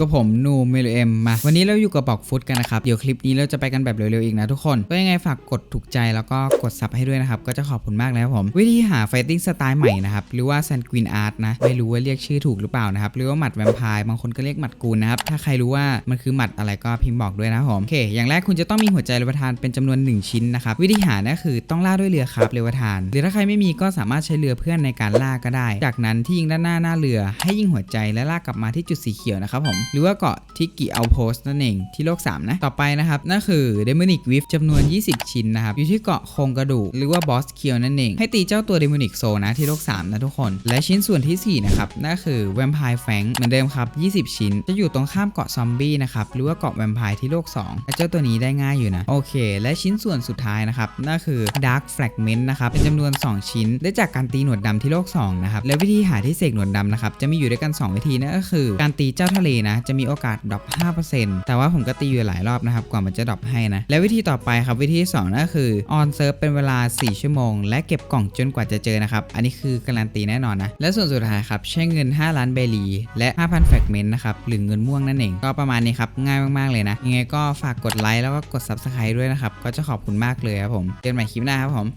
กับผมนูเมโลเอ็มมา วันนี้เราอยู่กับบอกฟุตกันนะครับ เดี๋ยวคลิปนี้เราจะไปกันแบบเร็วๆอีกนะทุกคน ก็ยังไงฝากกดถูกใจแล้วก็กดซับให้ด้วยนะครับ ก็จะขอบคุณมากนะครับผม วิธีหาไฟติ้งสไตล์ใหม่นะครับ หรือว่าแซนกวินอาร์ตนะ ไม่รู้ว่าเรียกชื่อถูกหรือเปล่านะครับ หรือว่าหมัดแวมไพร์บางคนก็เรียกหมัดกูนนะครับ ถ้าใครรู้ว่ามันคือหมัดอะไรก็พิมพ์บอกด้วยนะผมโอเค อย่างแรกคุณจะต้องมีหัวใจเลวทานเป็นจำนวน 1 ชิ้นนะครับวิธีหานี่ยคือต้องล่าด้วยเรือครับเลวทาน หรือถ้าใครไม่มีก็สามารถใช้เรือเพื่อนในการล่าก็ได้ จากนั้นที่ยิงด้านหน้าหน้าเรือให้ยิงหัวใจและลากกลับมาที่จุดสีเขียวนะครับผมหรือว่าเกาะทิกิเอาโพสนั่นเองที่โลก 3 นะ ต่อไปนะครับนั่นคือเดมอนิกวิฟจำนวน 20 ชิ้นนะครับ อยู่ที่เกาะโครงกระดูกหรือว่าบอสเคียวนั่นเอง ให้ตีเจ้าตัวเดมอนิกโซนะที่โลก 3 นะทุกคน และชิ้นส่วนทีสี่4 นะครับนั่นคือแวมไพร์แฟงเหมือนเดิมครับ 20 ชิ้น จะอยู่ตรงข้ามเกาะซอมบี้นะครับหรือว่าเกาะแวมไพร์ที่โลก2และเจ้าตัวนี้ได้ง่ายอยู่นะโอเค และชิ้นส่วนสุดท้ายนะครับนั่นคือ Dark Fragment นะครับเป็นจำนวน 2 ชิ้น ได้จากการตีหนวดดำที่โลก2นะครับและวิธีหาที่เสกหนวดดำนะครับจะมีอยู่ด้วยกัน 2 วิธีนั่นก็คือการตีเจ้าทะเลนะจะมีโอกาสดรอป5%แต่ว่าผมก็ตีอยู่หลายรอบนะครับกว่ามันจะดรอปให้นะ และวิธีต่อไปครับวิธีที่สองนั่นก็คือ on serve เป็นเวลา 4 ชั่วโมง และเก็บกล่องจนกว่าจะเจอนะครับ อันนี้คือการันตีแน่นอนนะ และส่วนสุดท้ายครับใช้เงิน 5 ล้านเบลีและ 5,000แฟกเมนต์นะครับหรือเงินม่วงนั่นเองก็ประมาณนี้ครับง่ายมากๆเลยนะยังไงก็ฝากกดไลค์แล้วก็กด subscribe ด้วยนะครับก็จะขอบคุณมากเลยครับผมเจอกันใหม่คลิปหน้าครับผม